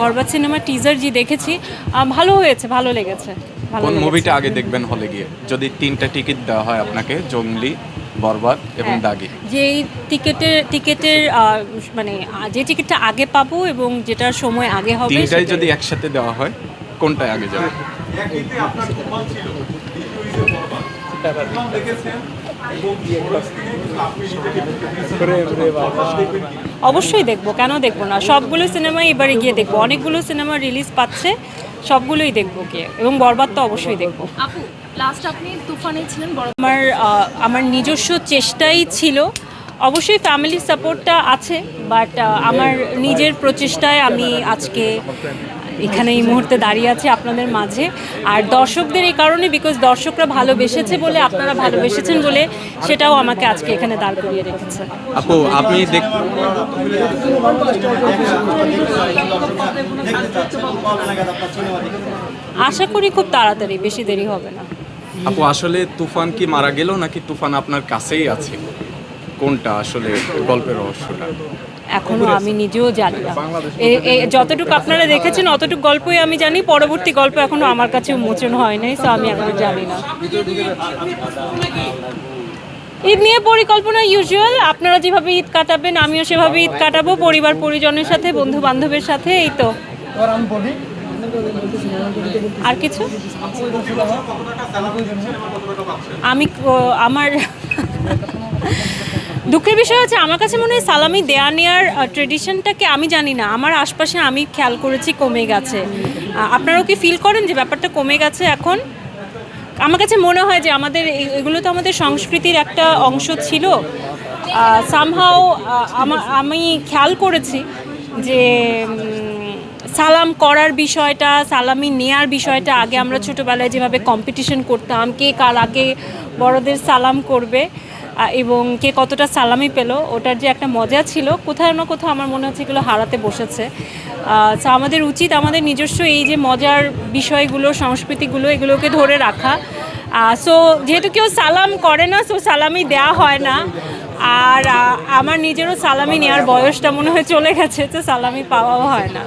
বরবাদ cinema teaser জি দেখেছি ভালো হয়েছে ভালো লেগেছে। কোন মুভিটা আগে দেখবেন হলে গিয়ে? যদি তিনটা টিকিট দেওয়া হয় আপনাকে জঙ্গলি বরবাদ এবং। দাগি। যে টিকেটের টিকেটের মানে যে টিকিটটা আগে পাবো এবং যেটা সময় আগে হবে তিনটাই যদি একসাথে দেওয়া হয় কোনটায় আগে যাবে? অবশ্যই দেখব কেন দেখব না? সবগুলো সিনেমাই এবারে গিয়ে দেখব। অনেকগুলো সিনেমা রিলিজ পাচ্ছে সবগুলোই দেখব গিয়ে। এবং বরবাদ তো অবশ্যই দেখব। লাস্ট আপনি তুফানে ছিলেন আমার আমার নিজস্ব চেষ্টাই ছিল। অবশ্যই ফ্যামিলির সাপোর্টটা আছে বাট আমার নিজের প্রচেষ্টায় আমি আজকে এখানে এই মুহূর্তে দাঁড়িয়ে আছি আপনাদের মাঝে। আর দর্শকদের এই কারণে বিকজ দর্শকরা ভালোবেসেছে বলে আপনারা ভালোবেসেছেন বলে সেটাও আমাকে আজকে এখানে দাঁড় করিয়ে রেখেছে। আপু আপনি আশা করি খুব তাড়াতাড়ি বেশি দেরি হবে না। আপু আসলে তুফান কি মারা গেল নাকি তুফান আপনার কাছেই আছে? কোনটা আসলে গল্পের রহস্যটা? এখনও আমি নিজেও জানি না। যতটুকু আপনারা দেখেছেন, অতটুকু গল্পই আমি জানি। পরবর্তী গল্প এখনও আমার কাছে মোচন হয় নাই তো আমি এখনও জানি না। ঈদ নিয়ে পরিকল্পনা ইউজুয়াল আপনারা যেভাবে ঈদ কাটাবেন, আমিও সেভাবে ঈদ কাটাবো। পরিবার পরিজনের সাথে বন্ধু বান্ধবের সাথে, এই তো। আর কিছু? আমি আমার দুঃখের বিষয় হচ্ছে, আমার কাছে মনে হয় সালামি দেয়া নেওয়ার ট্রেডিশনটাকে আমি জানি না। আমার আশপাশে আমি খেয়াল করেছি কমে গেছে। আপনারাও কি ফিল করেন যে ব্যাপারটা কমে গেছে এখন? আমার কাছে মনে হয় যে আমাদের এগুলো তো আমাদের সংস্কৃতির একটা অংশ ছিল। সামহাও আমি খেয়াল করেছি যে সালাম করার বিষয়টা, সালামি নেয়ার বিষয়টা আগে আমরা ছোটোবেলায় যেভাবে কম্পিটিশন করতাম, কে কার আগে বড়দের সালাম করবে। এবং কে কতটা সালামি পেল, ওটার যে একটা মজা ছিল কোথাও না কোথাও আমার মনে হচ্ছে এগুলো হারাতে বসেছে। তো আমাদের উচিত আমাদের নিজস্ব এই যে মজার বিষয়গুলো, সংস্কৃতিগুলো, এগুলোকে ধরে রাখা। সো যেহেতু কেউ সালাম করে না সো সালামি দেয়া হয় না। আর আমার নিজেরও সালামি নেওয়ার বয়সটা মনে হয় চলে গেছে, তো সালামি পাওয়াও হয় না।